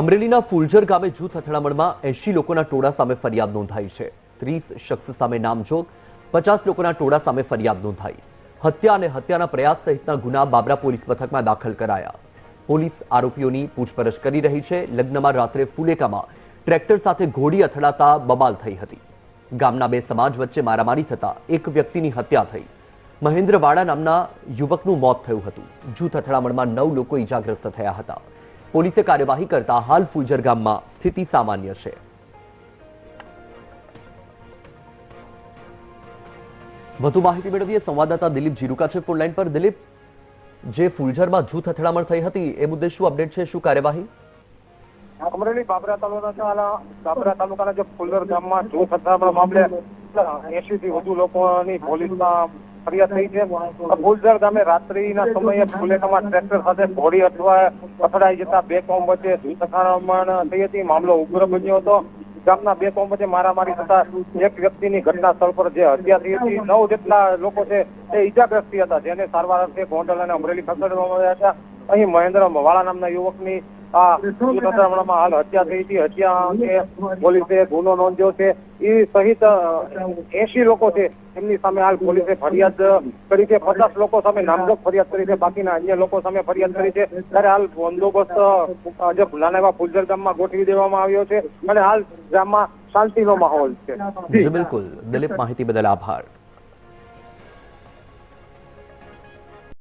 અમરેલીના ફુલજર ગામે જૂથ અથડામણમાં એંશી લોકોના ટોળા સામે ફરિયાદ નોંધાઈ છે. ત્રીસ શખ્સ સામે નામજોગ, પચાસ લોકોના ટોળા સામે ફરિયાદ નોંધાઈ. હત્યા અને હત્યાના પ્રયાસ સહિતના ગુના બાબરા પોલીસ મથકમાં દાખલ કરાયા. પોલીસ આરોપીઓની પૂછપરછ કરી રહી છે. લગ્નમાં રાત્રે ફુલેકામાં ટ્રેક્ટર સાથે ઘોડી અથડાતા બબાલ થઈ હતી. ગામના બે સમાજ વચ્ચે મારામારી થતા એક વ્યક્તિની હત્યા થઈ. મહેન્દ્ર વાડા નામના યુવકનું મોત થયું હતું. જૂથ અથડામણમાં નવ લોકો ઈજાગ્રસ્ત થયા હતા. પોલીસે કાર્યવાહી કરતા હાલ ફુલજર ગામમાં સ્થિતિ સામાન્ય છે. વધુ માહિતી મેળવીએ સંવાદદાતા દિલીપ જીરુકા છે ફોન પર. દિલીપ, જે ફુલઝરમાં જૂથ અથડામણ થઈ હતી, એ મુદ્દે શું અપડેટ છે? શું કાર્યવાહી? અમરેલી બાબરા તાલુકાના બાબરા તાલુકાના જે ફુલર ગામમાં જૂથ અથડામણ મામલે એસી થી વધુ લોકોની પોલીસમાં ફરિયાદ થઈ છે. ફુલઝર ગામે રાત્રિના સમયે ફુલેકામાં ટ્રેક્ટર સાથે ઘોડી અથવા અથડાઈ જતા બે કોમ વચ્ચે અથડામણ થઈ હતી. મામલો ઉગ્ર બન્યો હતો. ગામના બે કોમ વચ્ચે મારામારી થતા એક વ્યક્તિની ઘટના સ્થળ પર જે હત્યા થઈ હતી. નવ જેટલા લોકો છે તે ઈજાગ્રસ્ત હતા, જેને સારવાર અર્થે ગોંડલ અને અમરેલી ખસેડવામાં આવ્યા હતા. અહીં મહેન્દ્ર વાળા નામના યુવકની ફરિયાદ કરી છે. બાકીના અન્ય લોકો સામે ફરિયાદ કરી છે. ત્યારે હાલ બંદોબસ્ત જે નાના એવા ફુલઝર ગામમાં ગોઠવી દેવામાં આવ્યો છે અને હાલ ગામમાં શાંતિનો માહોલ છે. બિલકુલ. દિલીપ માહિતી બદલ આભાર.